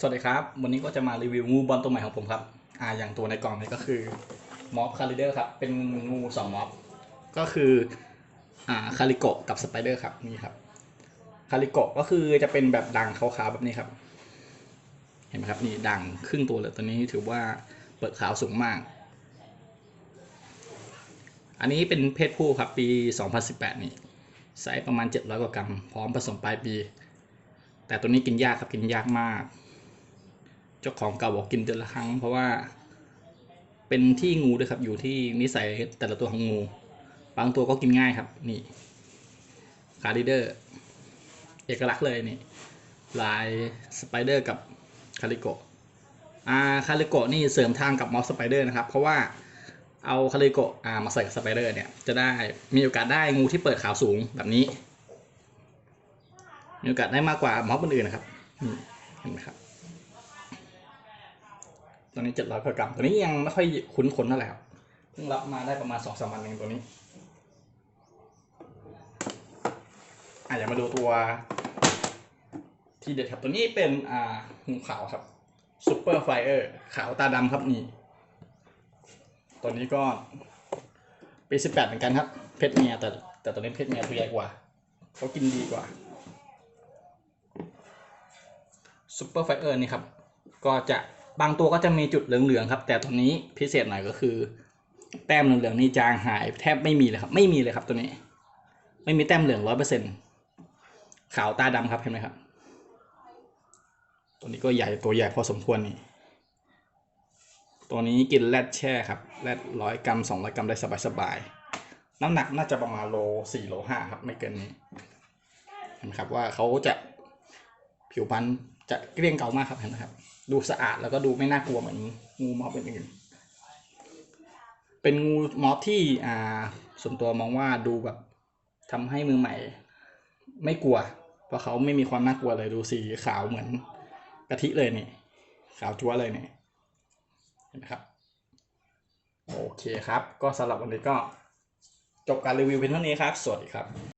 สวัสดีครับ วันนี้ก็จะมารีวิวงูบอลตัวใหม่ของผมครับ อ่าอย่างตัวในกล่องนี้ก็คือม็อบคาริเดอร์ครับ เป็นงูสองม็อบก็คืออ่าคาริโกะกับสไปเดอร์ครับนี่ครับคาริโกะก็คือจะเป็นแบบด่างขาวๆแบบนี้ครับ เห็นไหมครับนี่ด่างครึ่งตัวเลยตัวนี้ถือว่าเปิดขาวสูงมาก อันนี้เป็นเพศผู้ครับปี 2018 นี่ไซส์ประมาณ 700กว่ากรัมพร้อมผสมปลายปีแต่ตัวนี้กินยากครับกินยากมาก จ้าของเก่าบอกกินเดือนละครั้ง เพราะว่า เป็นที่งูด้วยครับ อยู่ที่นิสัยแต่ละตัวของงู บางตัวก็กินง่ายครับ นี่คาริเดอร์เอกลักษณ์เลยนี่ลายสไปเดอร์กับคาริโกะอ่าคาริโกะนี่เสริมทางกับมอสสไปเดอร์นะครับ เพราะว่าเอาคาริโกะอ่ามาใส่กับสไปเดอร์เนี่ยจะได้มีโอกาสได้งูที่เปิดขาวสูงแบบนี้ มีโอกาสได้มากกว่ามอบอื่นๆนะครับเห็นไหมครับ ตัวนี้เจ็ดร้อยกว่ากรัมตัวนี้ยังไม่ค่อยคุ้นคนเท่าไหร่ครับเพิ่งรับมาได้ประมาณสองสามวันเองตัวนี้อะอย่ามาดูตัว ที่เด็ดครับตัวนี้เป็นอ่างูขาวครับซูเปอร์ไฟเออร์ขาวตาดำครับนี่ ตัวนี้ก็ปีสิบแปดเหมือนกันครับ เพศเมียแต่แต่ตัวนี้เพศเมียตัวใหญ่กว่าเขากินดีกว่าซูเปอร์ไฟเออร์นี่ครับ ก็จะ บางตัวก็จะมีจุดเหลืองๆครับ แต่ตัวนี้พิเศษหน่อยก็คือ แต้มเหลืองๆนี่จางหายแทบไม่มีเลยครับ ไม่มีเลยครับตัวนี้ ไม่มีแต้มเหลืองร้อยเปอร์เซ็นขาวตาดำครับเห็นไหมครับ ตัวนี้ก็ใหญ่ตัวใหญ่พอสมควรนี่ ตัวนี้กินแรดแช่ครับแรดร้อยกรัมสองร้อยกรัมได้สบายๆน้ำหนักน่าจะประมาณโลสี่โลห้าครับ ไม่เกินนี้เห็นไหมครับว่าเขาจะผิวพรรณจะเกลี้ยงเกลามากครับเห็นไหมครับ ดูสะอาดแล้วก็ดูไม่น่ากลัวเหมือนงูม็อบอื่นๆเป็นงูมอบที่อ่าส่วนตัวมองว่าดูแบบทำให้มือใหม่ ไม่กลัว เพราะเขาไม่มีความน่ากลัวเลยดูสีขาวเหมือนกะทิเลยนี่ขาวจั๊วเลยนี่เห็นไหมครับ โอเคครับ ก็สำหรับวันนี้ก็จบการรีวิวเพียงเท่านี้ครับ สวัสดีครับ